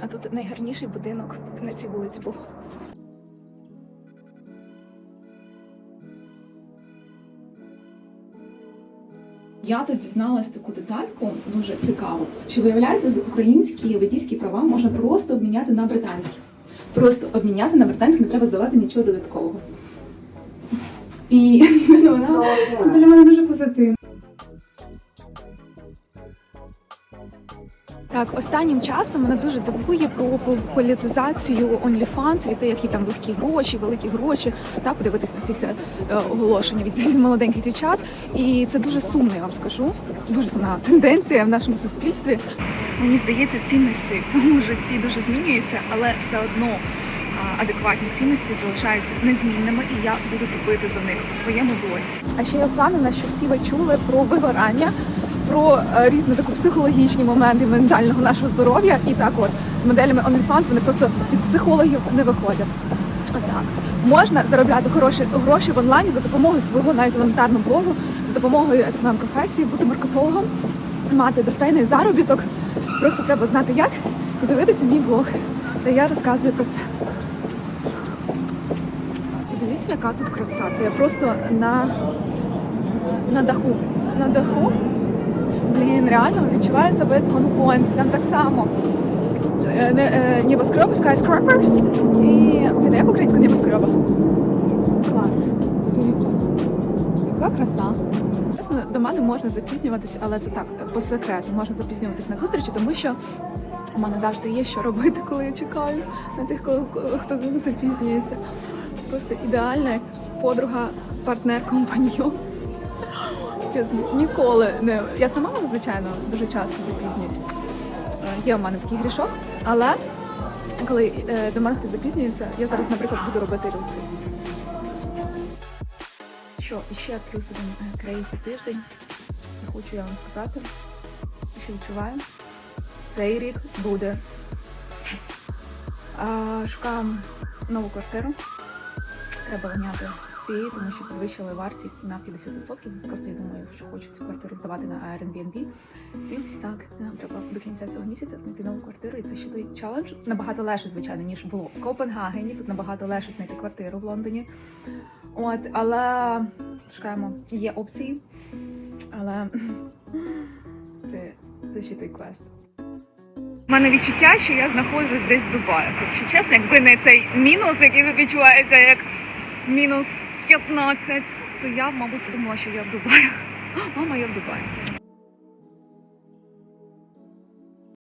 А тут найгарніший будинок на цій вулиці був. Я тут дізналась таку детальку дуже цікаву, що виявляється, з українські водійські права можна просто обміняти на британські. Просто обміняти на британські, не треба здавати нічого додаткового. І ну, вона для мене дуже позитивна. Так, останнім часом мене дуже дивує про політизацію OnlyFans, від те, які там легкі гроші, великі гроші, та подивитись на ці всі е, оголошення від молоденьких дівчат. І це дуже сумно, я вам скажу. Дуже сумна тенденція в нашому суспільстві. Мені здається, цінності в цьому житті дуже змінюються, але все одно адекватні цінності залишаються незмінними, і я буду топити за них в своєму блозі. А ще я впевнена, що всі ви чули про вигорання, про е, різні такі психологічні моменти ментального нашого здоров'я. І так, от з моделями OnlyFans вони просто від психологів не виходять. Отак. Можна заробляти хороші гроші в онлайні за допомогою свого навіть елементарного блогу, за допомогою смм професії, бути маркетологом, мати достойний заробіток. Просто треба знати як і дивитися мій блог. Та я розказую про це. Подивіться, яка тут краса. Це я просто на, на даху. На даху. Блін, реально відчуваю себе Гонконг. Там так само. Е, е, Небоскреби, skyscrapers і блін, як українська небоскреба? Клас. Дивіться. Яка краса. Чесно, до мене можна запізнюватися, але це так, по секрету. Можна запізнюватись на зустрічі, тому що у мене завжди є що робити, коли я чекаю на тих, кого- хто запізнюється. Просто ідеальна подруга, партнер, компаньйон. Ніколи не. Я сама, звичайно, дуже часто запізнююсь. Е, Є у мене такий грішок, але коли е, до мене хтось запізнюється, я зараз, наприклад, буду робити рилси. Що, іще плюс один крейсі тиждень. Хочу я вам сказати, що відчуваю. Цей рік буде. А, шукаємо нову квартиру. Треба цієї, тому що підвищили вартість на 50%. Просто я думаю, що хочу цю квартиру здавати на Airbnb. І ось так, нам треба до кінця цього місяця знайти нову квартиру. І це ще той челендж. Набагато легше, звичайно, ніж було в Копенгагені. Тут набагато легше знайти квартиру в Лондоні. От, але шукаємо, є опції. Але це, це ще той квест. У мене відчуття, що я знаходжусь десь в Дубаї. Якщо чесно, якби не цей мінус, який відчувається як мінус 15, то я, мабуть, подумала, що я в Дубаї. Мама, я в Дубаї.